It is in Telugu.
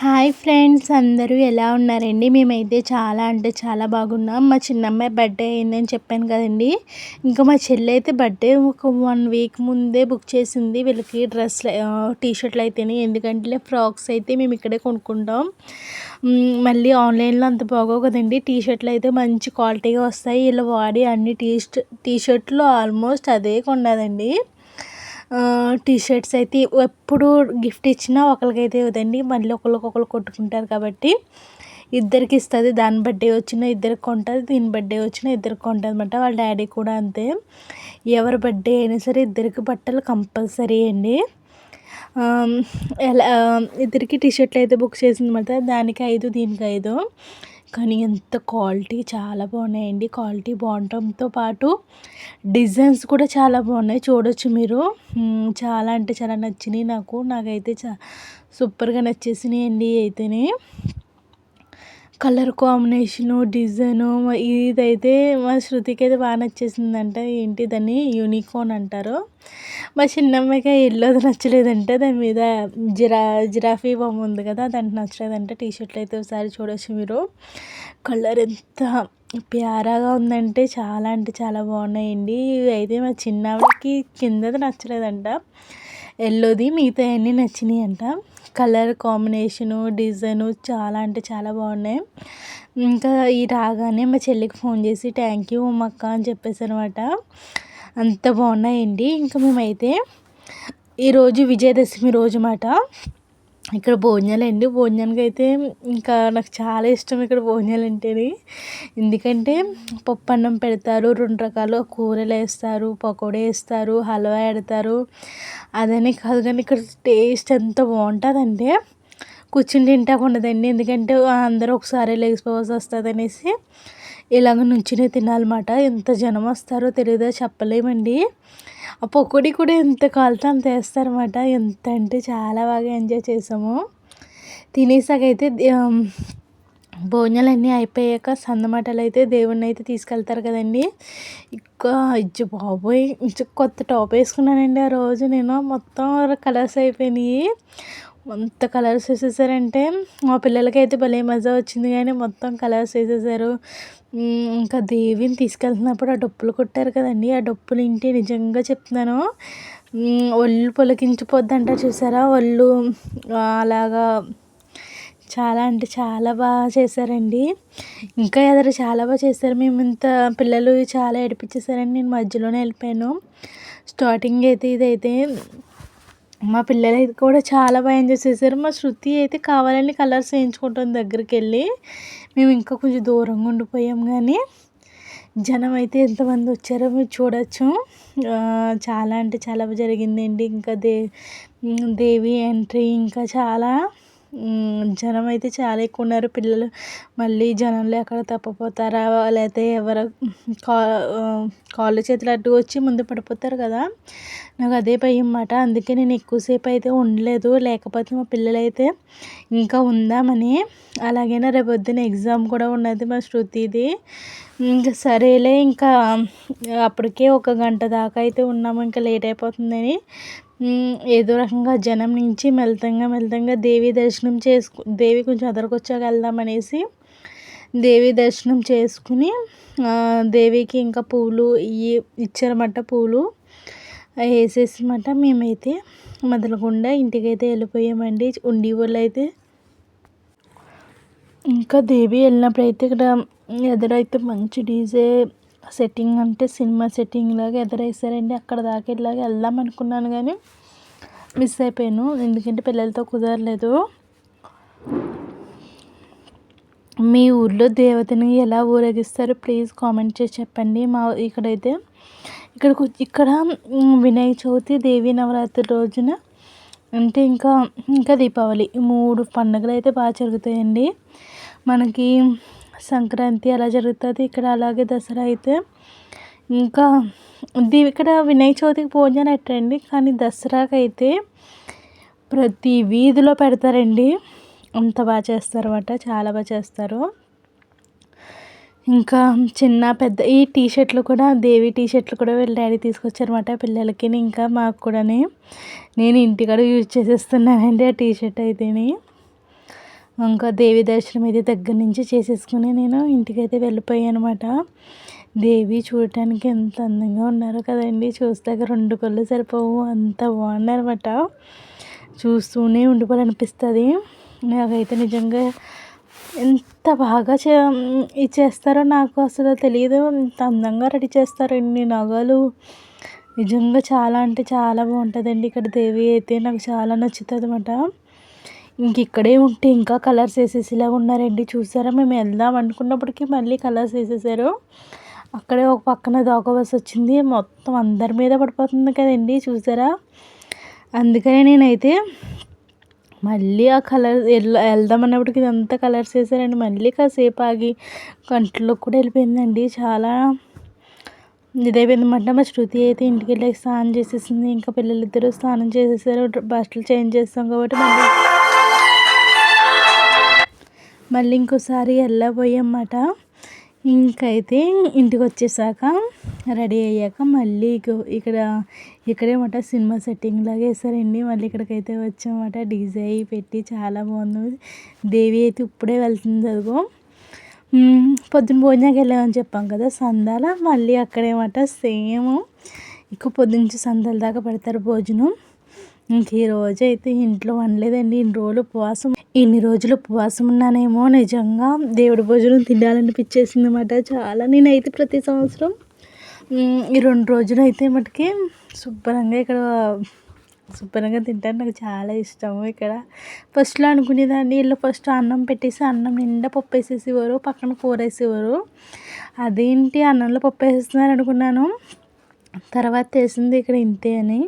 హాయ్ ఫ్రెండ్స్ అందరూ ఎలా ఉన్నారండి? మేమైతే చాలా అంటే చాలా బాగున్నాం. మా చిన్నమ్మాయి బర్త్డే అయిందని చెప్పాను కదండి. ఇంకా మా చెల్లి అయితే బర్త్డే ఒక వన్ వీక్ ముందే బుక్ చేసింది. వీళ్ళకి డ్రెస్ టీషర్ట్లు అయితేనే. ఎందుకంటే ఫ్రాక్స్ అయితే మేము ఇక్కడే కొనుక్కుంటాం. మళ్ళీ ఆన్లైన్లో అంత బాగో కదండి. టీషర్ట్లు అయితే మంచి క్వాలిటీగా వస్తాయి. వీళ్ళు వాడి అన్ని టీ టీ షర్ట్లు ఆల్మోస్ట్ అదే కొన్నదండి. టీ షర్ట్స్ అయితే ఎప్పుడు గిఫ్ట్ ఇచ్చినా ఒకరికైతే ఇవ్వదండి. మళ్ళీ ఒకరికొకరు కొట్టుకుంటారు కాబట్టి ఇద్దరికి ఇస్తుంది. దాని బర్త్డే వచ్చిన ఇద్దరికి కొంటుంది. దీని బర్త్డే వచ్చిన ఇద్దరికి కొంటుంది అనమాట వాళ్ళ డాడీ కూడా అంతే. ఎవరి బర్త్డే అయినా సరే ఇద్దరికి బట్టలు కంపల్సరీ అండి. ఎలా ఇద్దరికి టీ షర్ట్లు అయితే బుక్ చేసింది అనమాట దానికి ఐదు దీనికి ఐదు. కానీ ఎంత క్వాలిటీ చాలా బాగున్నాయండి. క్వాలిటీ బాగుండటంతో పాటు డిజైన్స్ కూడా చాలా బాగున్నాయి. చూడొచ్చు మీరు. చాలా అంటే చాలా నచ్చినాయి నాకు. నాకైతే చా సూపర్గా నచ్చేసినాయండి అయితేనే కలర్ కాంబినేషను డిజైను ఇదైతే మా శృతికి అయితే బాగా నచ్చేసిందంట. ఏంటి దాన్ని? యూనికార్న్ అంటారు. మా చిన్నమ్మాయికి ఎల్లోది నచ్చలేదంటే. దాని మీద జిరా జిరాఫీ బొమ్మ ఉంది కదా దానికి నచ్చలేదంటే. టీ షర్ట్లు అయితే ఒకసారి చూడొచ్చు మీరు. కలర్ ఎంత ప్యారాగా ఉందంటే చాలా అంటే చాలా బాగున్నాయండి. ఇవి అయితే మా చిన్నవాడికి కిందది నచ్చలేదంట. ఎల్లోది మిగతా అన్నీ నచ్చినాయి అంట. కలర్ కాంబినేషను డిజైను చాలా అంటే చాలా బాగున్నాయి. ఇంకా ఈ రాగానే మా చెల్లికి ఫోన్ చేసి థ్యాంక్ యూ అక్క అని చెప్పేసి అనమాట. అంత బాగున్నాయండి. ఇంకా మేమైతే ఈరోజు విజయదశమి రోజు మాట. ఇక్కడ భోజనాలు అండి. భోజనానికి అయితే ఇంకా నాకు చాలా ఇష్టం ఇక్కడ భోజనాలు అంటేనే. ఎందుకంటే పప్పు అన్నం పెడతారు రెండు రకాల కూరలు వేస్తారు పకోడీ వేస్తారు హల్వా పెడతారు. అదని కాదు కానీ ఇక్కడ టేస్ట్ ఎంత బాగుంటుందంటే కూర్చుని తింటాకు ఉండదండి. ఎందుకంటే అందరూ ఒకసారి లేచిపోవాల్సి వస్తుంది అనేసి ఇలాగ నుంచునే తినాలన్నమాట. ఎంత జనం వస్తారో తెలియదో చెప్పలేమండి. ఆ పకోడీ కూడా ఎంత కాలితే అంత వేస్తారన్నమాట. ఎంత అంటే చాలా బాగా ఎంజాయ్ చేసాము. తినేసాకైతే భోజనాలన్నీ అయిపోయాక సందమాటలు అయితే దేవుణ్ణి అయితే తీసుకెళ్తారు కదండి. ఇంకా ఇజ్జు బాబోయ్ కొత్త టాప్ వేసుకున్నానండి ఆ రోజు నేను. మొత్తం కలర్స్ అయిపోయినాయి. అంత కలర్స్ వేసేసారంటే మా పిల్లలకైతే భలే మజా వచ్చింది కానీ మొత్తం కలర్స్ వేసేసారు. ఇంకా దేవిని తీసుకెళ్తున్నప్పుడు ఆ డప్పులు కొట్టారు కదండి. ఆ డప్పులు ఇంటి నిజంగా చెప్తున్నాను. ఒళ్ళు పొలకించిపోద్దంట చూసారా? ఒళ్ళు అలాగా చాలా అంటే చాలా బాగా చేశారండి. ఇంకా ఎదురు చాలా బాగా చేశారు. మేము ఇంత పిల్లలు చాలా ఏడిపించేసారని నేను మధ్యలోనే వెళ్ళిపోయాను. స్టార్టింగ్ అయితే ఇదైతే మా పిల్లలు అయితే కూడా చాలా బాగా ఎంజాయ్ చేశారు. మా శృతి అయితే కావాలని కలర్స్ వేయించుకుంటుంది దగ్గరికి వెళ్ళి మేము ఇంకా కొంచెం దూరంగా ఉండిపోయాం కానీ జనం అయితే ఎంతమంది వచ్చారో మీరు చూడొచ్చు. చాలా అంటే చాలా జరిగిందండి. ఇంకా దే దేవి ఎంట్రీ ఇంకా చాలా జనం అయితే చాలా ఎక్కువ ఉన్నారు పిల్లలు మళ్ళీ జనంలో ఎక్కడ తప్పిపోతారా? లేకపోతే ఎవరు కా కాళ్ళు చేతులు అడ్డు వచ్చి ముందు పడిపోతారు కదా? నాకు అదే భయం అన్నమాట. అందుకే నేను ఎక్కువసేపు అయితే ఉండలేదు. లేకపోతే మా పిల్లలైతే ఇంకా ఉందామని. అలాగైనా రేపు పొద్దున ఎగ్జామ్ కూడా ఉన్నది మా శృతిది. ఇంకా సరేలే ఇంకా అప్పటికే ఒక గంట దాకా అయితే ఉన్నాము. ఇంకా లేట్ అయిపోతుందని ఏదో రకంగా జనం నుంచి మెల్లగా మెల్లగా దేవి దర్శనం చేసుకు దేవి కొంచెం అదరకొచ్చాక వెళ్దాం అనేసి దేవి దర్శనం చేసుకుని దేవికి ఇంకా పూలు ఇవి ఇచ్చారన్నమాట పూలు. అవి వేసేసమాట మేమైతే. మొదలకుండా ఇంటికైతే వెళ్ళిపోయామండి. ఉండి వాళ్ళు అయితే ఇంకా దేవి వెళ్ళినప్పుడు అయితే ఇక్కడ ఎదురైతే మంచి డీజే సెట్టింగ్ అంటే సినిమా సెట్టింగ్ లాగా ఎదురేసారండి. అక్కడ దాకా ఇలాగ వెళ్దాం అనుకున్నాను కానీ మిస్ అయిపోయాను. ఎందుకంటే పిల్లలతో కుదరలేదు. మీ ఊర్లో దేవతని ఎలా ఊరేగిస్తారు ప్లీజ్ కామెంట్ చేసి చెప్పండి. మా ఇక్కడైతే ఇక్కడ ఇక్కడ వినాయక చవితి దేవీ నవరాత్రి రోజున అంటే ఇంకా ఇంకా దీపావళి. మూడు పండుగలు అయితే బాగా జరుగుతాయండి. మనకి సంక్రాంతి అలా జరుగుతుంది ఇక్కడ అలాగే దసరా అయితే. ఇంకా ఇది ఇక్కడ వినాయక చవితికి భోజనం పెట్టండి కానీ దసరాకైతే అయితే ప్రతి వీధిలో పెడతారండి. అంత బాగా చేస్తారు అన్నమాట చాలా బాగా చేస్తారు. ఇంకా చిన్న పెద్ద ఈ టీ షర్ట్లు కూడా దేవి టీ షర్ట్లు కూడా వీళ్ళ డాడీ తీసుకొచ్చారనమాట పిల్లలకి ఇంకా మాకు కూడా నేను ఇంటికాడ యూజ్ చేసేస్తున్నానండి ఆ టీ షర్ట్ అయితేని. ఇంకా దేవి దర్శనం అయితే దగ్గర నుంచి చేసేసుకుని నేను ఇంటికైతే వెళ్ళిపోయాను అనమాట దేవి చూడటానికి ఎంత అందంగా ఉన్నారో కదండి. చూస్తాక రెండు కళ్ళు సరిపోవు. అంత బాగున్నారన్నమాట. చూస్తూనే ఉండిపోవాలనిపిస్తుంది. నాకైతే నిజంగా ఎంత బాగా చే చేస్తారో నాకు అసలు తెలియదు ఎంత అందంగా రెడీ చేస్తారు. ఇన్ని నగలు. నిజంగా చాలా అంటే చాలా బాగుంటుందండి. ఇక్కడ దేవి అయితే నాకు చాలా నచ్చుతుంది అనమాట ఇంక ఇక్కడే ఉంటే ఇంకా కలర్స్ వేసేసేలా ఉన్నారండి. చూసారా? మేము వెళ్దాం అనుకున్నప్పటికీ మళ్ళీ కలర్స్ వేసేసారు. అక్కడే ఒక పక్కన దోక బస్ వచ్చింది. మొత్తం అందరి మీద పడిపోతుంది కదండి. చూసారా? అందుకనే నేనైతే మళ్ళీ ఆ కలర్ వెళ్దాం అన్నప్పటికి ఇదంతా కలర్స్ వేసారండి. మళ్ళీ కాసేపు ఆగి కంట్లో కూడా వెళ్ళిపోయిందండి. చాలా ఇదైపోయిందన్నమాట. మా శృతి అయితే ఇంటికి వెళ్ళి స్నానం చేసేసింది. ఇంకా పిల్లలిద్దరూ స్నానం చేసేసారు. బట్టలు చేంజ్ చేస్తాం కాబట్టి మళ్ళీ మళ్ళీ ఇంకోసారి వెళ్ళబోయన్నమాట ఇంకైతే ఇంటికి వచ్చేసాక రెడీ అయ్యాక మళ్ళీ ఇక్కడ ఇక్కడేమట సినిమా సెట్టింగ్ లాగా వేసారండి మళ్ళీ ఇక్కడికైతే వచ్చామట. డీజే పెట్టి చాలా బాగుంది. దేవి అయితే ఇప్పుడే వెళ్తుంది అదిగో. పొద్దున్న భోజనానికి వెళ్ళామని చెప్పాం కదా సందాల. మళ్ళీ అక్కడేమట సేమ్ ఎక్కువ పొద్దునుంచి సందాల దాకా పెడతారు భోజనం. ఇంక ఈ రోజు అయితే ఇంట్లో వండలేదండి. ఇన్ని రోజులు ఉపవాసం ఇన్ని రోజులు ఉపవాసం ఉన్నానేమో నిజంగా. దేవుడి భోజనం తినాలనిపించేసింది అనమాట చాలా నేనైతే ప్రతి సంవత్సరం. ఈ రెండు రోజులు అయితే మటుకి శుభ్రంగా ఇక్కడ శుభ్రంగా తింటాను. నాకు చాలా ఇష్టము ఇక్కడ. ఫస్ట్లో అనుకునేదాన్ని వీళ్ళు ఫస్ట్ అన్నం పెట్టేసి అన్నం నిండా పప్పు వేసేసేవారు పక్కన కూర వేసేవారు అదేంటి అన్నంలో పప్పు వేసేస్తున్నారు అనుకున్నాను తర్వాత వేసింది ఇక్కడ ఇంతే అని.